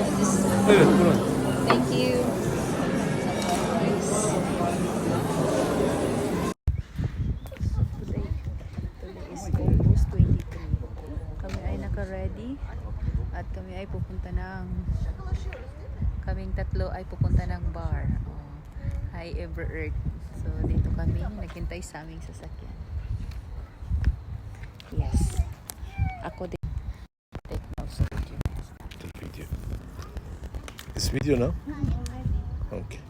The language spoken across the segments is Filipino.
Evet, Thank you. ready at kami ay pupunta ng kaming tatlo ay pupunta ng bar uh, oh, hi ever earth. So dito kami naghintay sa aming sasakyan. Yes. Ako din It's video now? Okay.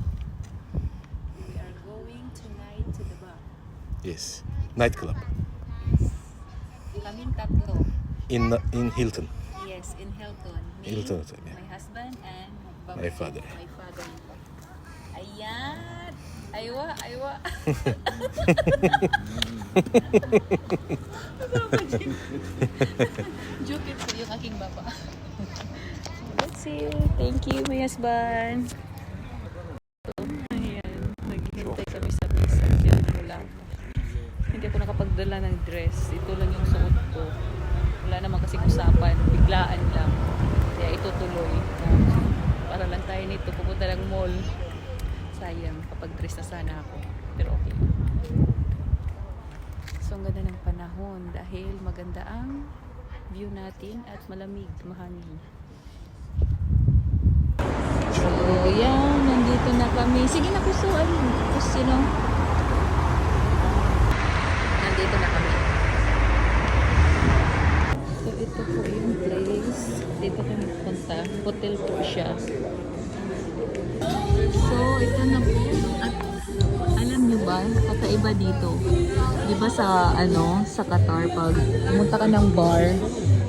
We are going tonight to the bar. Yes. Nightclub. Kaming tatlo. In in Hilton. Yes, in Hilton. Me, Hilton Hotel, yeah. my husband, and My father. My father. Ayan! Aywa, aywa. Joke po yung aking baba. See. Thank you, my husband. Ayan, naghihintay kami sa misa. Diyan wala. Hindi ako nakapagdala ng dress. Ito lang yung suot ko. Wala naman kasing usapan. Biglaan lang. Kaya ito tuloy. Para lang tayo nito pupunta ng mall. Sayang, kapag dress na sana ako. Pero okay. So, ang ganda ng panahon dahil maganda ang view natin at malamig, mahangin. So, yan. Nandito na kami. Sige na, kuso. Ayun. Kuso, sino? Nandito na kami. So, ito po yung place. Dito kami punta. Hotel po siya. So, ito na po. At alam niyo ba, kakaiba dito. Di ba sa, ano, sa Qatar, pag pumunta ka ng bar,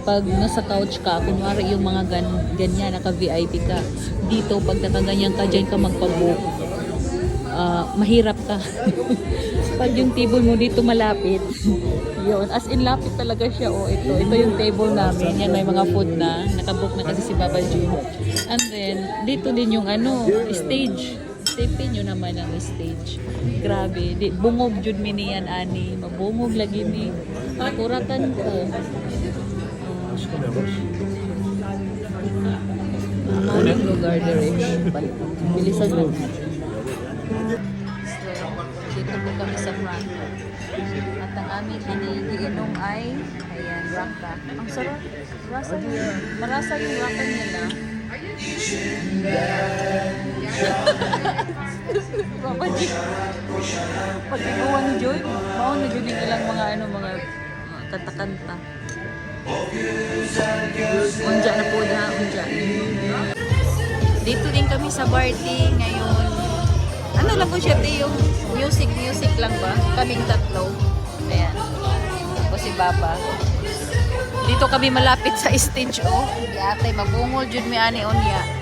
pag nasa couch ka, kunwari yung mga gan ganyan, naka-VIP ka. Dito, pag nakaganyan ka, dyan ka magpabook. Ah, mahirap ka. pag yung table mo dito malapit, yun. As in, lapit talaga siya. Oh, ito. Ito yung table namin. Yan, may mga food na. Nakabook na kasi si Baba Jim. And then, dito din yung ano, stage. Isipin nyo naman ang stage. Grabe. Di, bungog jud mi ani. Mabungog lagi ni. Nakuratan ko. Maraming lugar dire. Bilisan. So, dito po kami sa front. At ang aming iniinom ay, ayan, raka. Ang sarap. Rasa yung, marasa yung raka nila. Papa G. Pag ikaw ni Joy, maon na dyan yung ilang mga ano, mga mga kanta-kanta. Unja na po na, unja. Dito din kami sa party ngayon. Ano lang po siya, yung music, music lang ba? Kaming tatlo. Ayan. Ako si Baba. Dito kami malapit sa stage, oh. Di ate, magbungol mi ani onya.